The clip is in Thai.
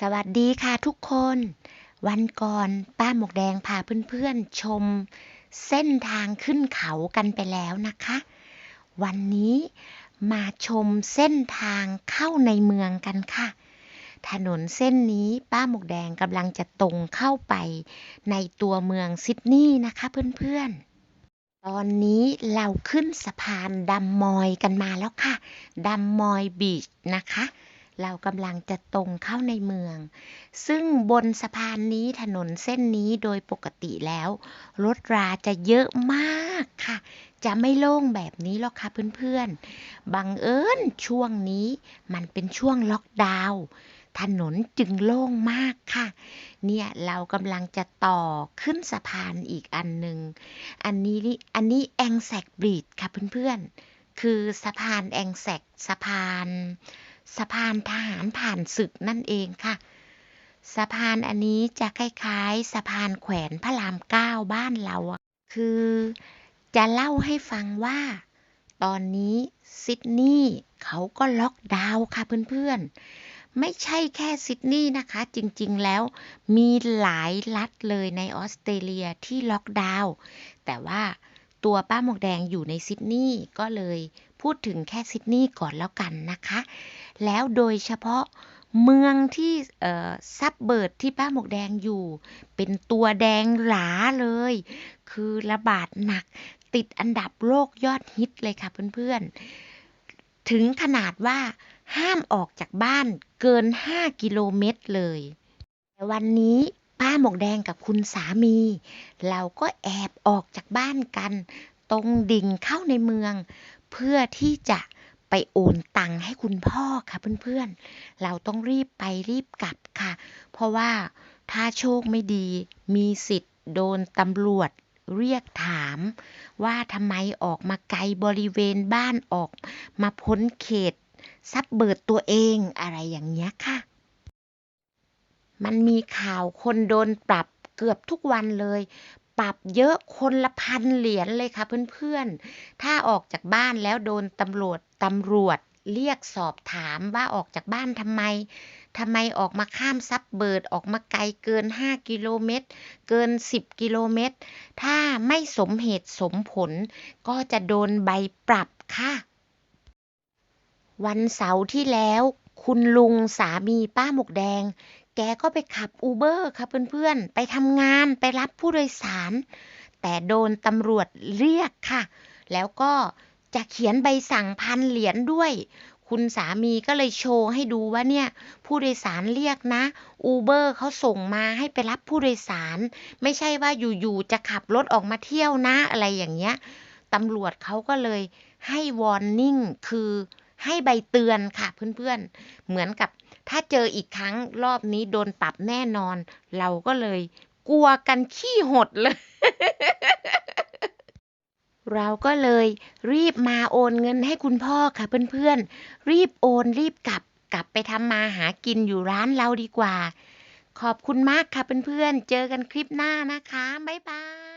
สวัสดีค่ะทุกคน วันก่อนป้าหมกแดงพาเพื่อนๆชม เส้นทางขึ้นเขากันไปแล้วนะคะ วันนี้มาชมเส้นทางเข้าในเมืองกันค่ะ ถนนเส้นนี้ป้าหมกแดงกำลังจะตรงเข้าไปในตัวเมืองซิดนีย์นะคะเพื่อนๆตอนนี้เราขึ้นสะพานดัมมอยกันมาแล้วค่ะ ดัมมอยบีชนะคะ เรากำลังจะตรงเข้าในเมือง ซึ่งบนสะพานนี้ถนนเส้นนี้โดยปกติแล้ว รถราจะเยอะมากค่ะ จะไม่โล่งแบบนี้หรอกค่ะเพื่อนๆ บังเอิญช่วงนี้มันเป็นช่วงล็อกดาวน์ถนนจึงโล่งมากค่ะ เนี่ยเรากำลังจะต่อขึ้นสะพานอีกอันหนึ่ง อันนี้นี่อันนี้แองแซกบริดค่ะเพื่อนๆ คือสะพานแองแซกสะพาน สะพานทหารผ่านศึกนั่นเองค่ะ สะพานอันนี้จะคล้ายๆ สะพานแขวนพระรามเก้าบ้านเรา คือจะเล่าให้ฟังว่า ตอนนี้ซิดนีย์เขาก็ล็อกดาวน์ค่ะเพื่อนๆ ไม่ใช่แค่ซิดนีย์นะคะ จริงๆแล้วมีหลายรัฐเลยในออสเตรเลียที่ล็อกดาวน์แต่ว่า ตัวป้าหมวกแดงอยู่ในซิดนีย์ก็เลยพูดถึงแค่ซิดนีย์ก่อนแล้วกันนะคะ แล้วโดยเฉพาะเมืองที่ซับเบิร์ดที่ป้าหมวกแดงอยู่ เป็นตัวแดงหลาเลย คือระบาดหนักติดอันดับโลกยอดฮิตเลยค่ะเพื่อนๆ ถึงขนาดว่าห้ามออกจากบ้านเกิน 5 กิโลเมตรเลย แต่วันนี้ ป้าหมกแดงกับคุณสามี เราก็แอบออกจากบ้านกัน ตรงดิ่งเข้าในเมือง เพื่อที่จะไปโอนตังค์ให้คุณพ่อค่ะเพื่อนๆ เราต้องรีบไปรีบกลับค่ะ เพราะว่าถ้าโชคไม่ดีมีสิทธิ์โดนตำรวจเรียกถามว่าทำไมออกมาไกลบริเวณบ้านออก มาพ้นเขตซับเบิดตัวเองอะไรอย่างเงี้ยค่ะ มันมีข่าวคนโดนปรับเกือบทุกวันเลย ปรับเยอะคนละพันเหรียญเลยค่ะเพื่อนๆ ถ้าออกจากบ้านแล้วโดนตำรวจตำรวจเรียกสอบถามว่าออกจากบ้านทำไมทำไมออกมาข้ามซับเบิร์ดออกมาไกลเกิน 5 กิโลเมตร เกิน 10 กิโลเมตร ถ้าไม่สมเหตุสมผล ก็จะโดนใบปรับค่ะ วันเสาร์ที่แล้ว คุณลุงสามีป้าหมกแดง แกก็ไปขับอูเบอร์ค่ะเพื่อนๆ ไปทำงานไปรับผู้โดยสาร แต่โดนตำรวจเรียกค่ะ แล้วก็จะเขียนใบสั่งพันเหรียญด้วย คุณสามีก็เลยโชว์ให้ดูว่าเนี่ย ผู้โดยสารเรียกนะอูเบอร์เขาส่งมาให้ไปรับผู้โดยสาร ไม่ใช่ว่าอยู่ๆจะขับรถออกมาเที่ยวนะอะไรอย่างเงี้ยตำรวจเขาก็เลยให้วอร์นิ่งคือ ให้ใบเตือนค่ะเพื่อนๆ เหมือนกับถ้าเจออีกครั้งรอบนี้โดนปรับแน่นอน เราก็เลยกลัวกันขี้หดเลย เราก็เลยรีบมาโอนเงินให้คุณพ่อค่ะเพื่อนๆ รีบโอนรีบกลับกลับไปทำมาหากินอยู่ร้านเราดีกว่า ขอบคุณมากค่ะเพื่อนๆ เจอกันคลิปหน้านะคะ บ๊ายบาย